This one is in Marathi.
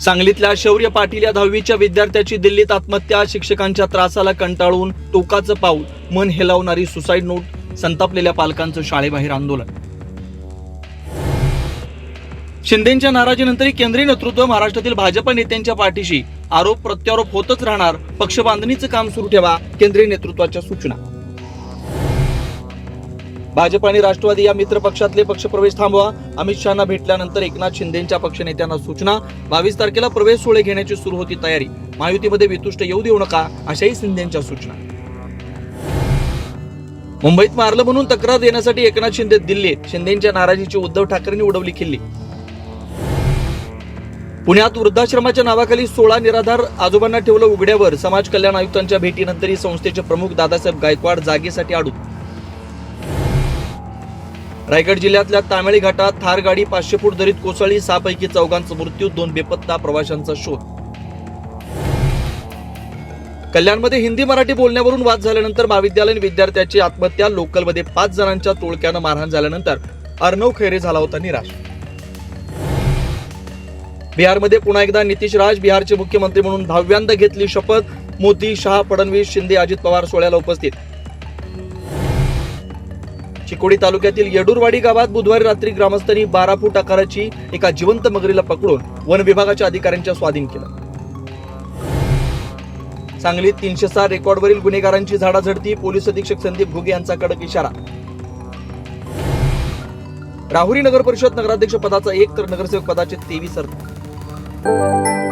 सांगलीतल्या शौर्य पाटील या दहावीच्या विद्यार्थ्याची दिल्लीत आत्महत्या शिक्षकांच्या त्रासाला कंटाळून टोकाचं पाऊल मन हेलावणारी सुसाईड नोट संतापलेल्या पालकांचं शाळेबाहेर आंदोलन. शिंदेच्या नाराजीनंतरही केंद्रीय नेतृत्व महाराष्ट्रातील भाजप नेत्यांच्या पाठीशी आरोप प्रत्यारोप होतच राहणार पक्षबांधणीचं काम सुरू ठेवा केंद्रीय नेतृत्वाच्या सूचना. भाजप आणि राष्ट्रवादी या मित्र पक्षातले पक्षप्रवेश थांबवा. अमित शहाना भेटल्यानंतर एकनाथ शिंदेच्या पक्षनेत्यांना सूचना. बावीस तारखेला प्रवेश सोहळे घेण्याची सुरू होती तयारी. महायुतीमध्ये वितुष्ट येऊ देऊ नका अशाही शिंदेच्या सूचना. मुंबईत मारलं म्हणून तक्रार देण्यासाठी एकनाथ शिंदे दिल्लीत. शिंदेच्या नाराजीची उद्धव ठाकरेंनी उडवली खिल्ली. पुण्यात वृद्धाश्रमाच्या नावाखाली सोळा निराधार आजोबांना ठेवलं उघड्यावर. समाज कल्याण आयुक्तांच्या भेटीनंतरही संस्थेचे प्रमुख दादासाहेब गायकवाड जागेसाठी आडू रायगड जिल्ह्यातल्या तामिळी घाटात थार गाडी पाचशे फूट दरीत कोसळली सहापैकी चौघांचा मृत्यू दोन बेपत्ता प्रवाशांचा शोध. कल्याणमध्ये हिंदी मराठी बोलण्यावरून वाद झाल्यानंतर महाविद्यालयीन विद्यार्थ्याची आत्महत्या लोकलमध्ये पाच जणांच्या टोळक्यानं मारहाण झाल्यानंतर अर्णव खैरे झाला होता निराश. बिहारमध्ये पुन्हा एकदा नितीश राज बिहारचे मुख्यमंत्री म्हणून दहाव्यांदा घेतली शपथ मोदी शहा फडणवीस शिंदे अजित पवार सोहळ्याला उपस्थित. चिकोडी तालुक्यातील येडूरवाडी गावात बुधवारी रात्री ग्रामस्थांनी बारा फूट आकाराची एका जिवंत मगरीला पकडून वन विभागाच्या अधिकाऱ्यांच्या स्वाधीन केलं. सांगलीत तीनशे सहा रेकॉर्डवरील गुन्हेगारांची झाडाझडती पोलीस अधीक्षक संदीप घुगे यांचा कडक इशारा. राहुरी नगर परिषद नगराध्यक्ष पदाचा एक तर नगरसेवक पदाचे तेवीस अर्ज.